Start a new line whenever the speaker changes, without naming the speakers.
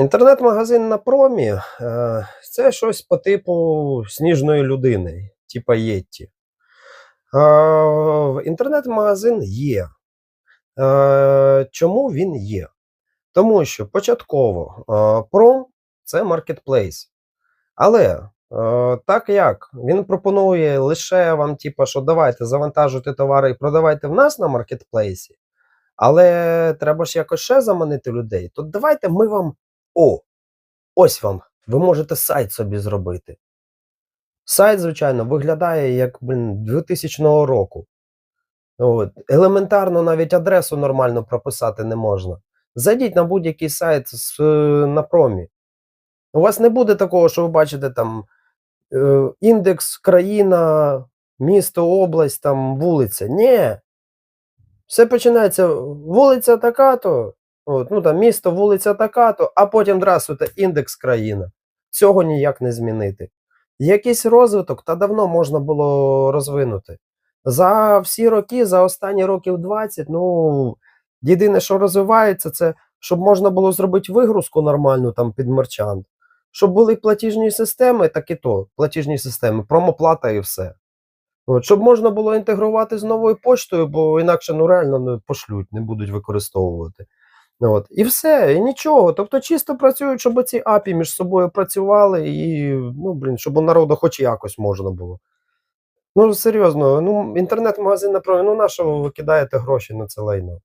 Інтернет-магазин на промі е, це щось по типу сніжної людини, типа Єтті. Е, Інтернет-магазин є. Е, Чому він є? Тому що початково пром це маркетплейс. Але так як він пропонує лише вам, типа, що давайте завантажуйте товари і продавайте в нас на маркетплейсі, але треба ж якось ще заманити людей, то давайте ми вам. О, ось вам. Ви можете сайт собі зробити. Сайт, звичайно, виглядає як блін, 2000 року. От. Елементарно навіть адресу нормально прописати не можна. Зайдіть на будь-який сайт з, е, на промі. У вас не буде такого, що ви бачите там е, індекс, країна, місто, область, там вулиця. Ні. Все починається вулиця така-то, от, ну там місто, вулиця така-то, а потім здравствуйте, індекс країна. Цього ніяк не змінити. Якийсь розвиток та давно можна було розвинути. За всі роки, за останні років 20, ну єдине, що розвивається, це щоб можна було зробити вигрузку нормальну там під мерчант, щоб були платіжні системи, так і то, платіжні системи, промоплата і все. От, щоб можна було інтегрувати з новою поштою, бо інакше ну реально не пошлють, не будуть використовувати. От. І все, і нічого. Тобто чисто працюють, щоб ці апі між собою працювали, і ну, блін, щоб у народу хоч якось можна було. Ну, серйозно, ну, інтернет-магазин, направив, ну на що ви викидаєте гроші на це лайно?